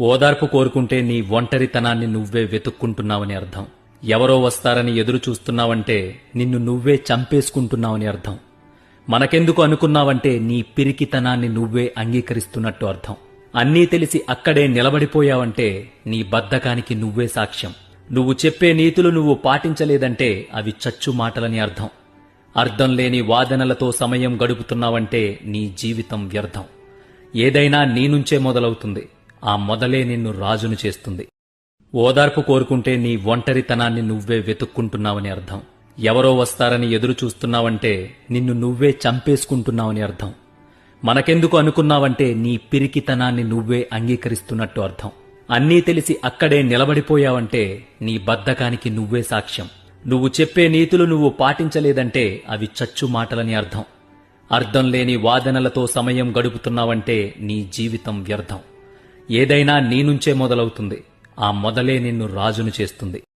ఓదార్పు కోరుకుంటే నీ ఒంటరితనాన్ని నువ్వే వెతుక్కుంటున్నావని అర్థం. ఎవరో వస్తారని ఎదురు చూస్తున్నావంటే నిన్ను నువ్వే చంపేసుకుంటున్నావని అర్థం. మనకెందుకు అనుకున్నావంటే నీ పిరికితనాన్ని నువ్వే అంగీకరిస్తున్నట్టు అర్థం. అన్నీ తెలిసి అక్కడే నిలబడిపోయావంటే నీ బద్ధకానికి నువ్వే సాక్ష్యం. నువ్వు చెప్పే నీతులు నువ్వు పాటించలేదంటే అవి చచ్చు మాటలని అర్థం. అర్థం లేని వాదనలతో సమయం గడుపుతున్నావంటే నీ జీవితం వ్యర్థం. ఏదైనా నీ నుంచే మొదలవుతుంది. ఆ మొదలే నిన్ను రాజును చేస్తుంది. ఓదార్పు కోరుకుంటే నీ ఒంటరితనాన్ని నువ్వే వెతుక్కుంటున్నావని అర్థం. ఎవరో వస్తారని ఎదురు చూస్తున్నావంటే నిన్ను నువ్వే చంపేసుకుంటున్నావని అర్థం. మనకెందుకు అనుకున్నావంటే నీ పిరికితనాన్ని నువ్వే అంగీకరిస్తున్నట్టు అర్థం. అన్నీ తెలిసి అక్కడే నిలబడిపోయావంటే నీ బద్ధకానికి నువ్వే సాక్ష్యం. నువ్వు చెప్పే నీతులు నువ్వు పాటించలేదంటే అవి చచ్చు మాటలని అర్థం. అర్థం లేని వాదనలతో సమయం గడుపుతున్నావంటే నీ జీవితం వ్యర్థం. ఏదైనా నీ నుంచే మొదలవుతుంది. ఆ మొదలే నిన్ను రాజును చేస్తుంది.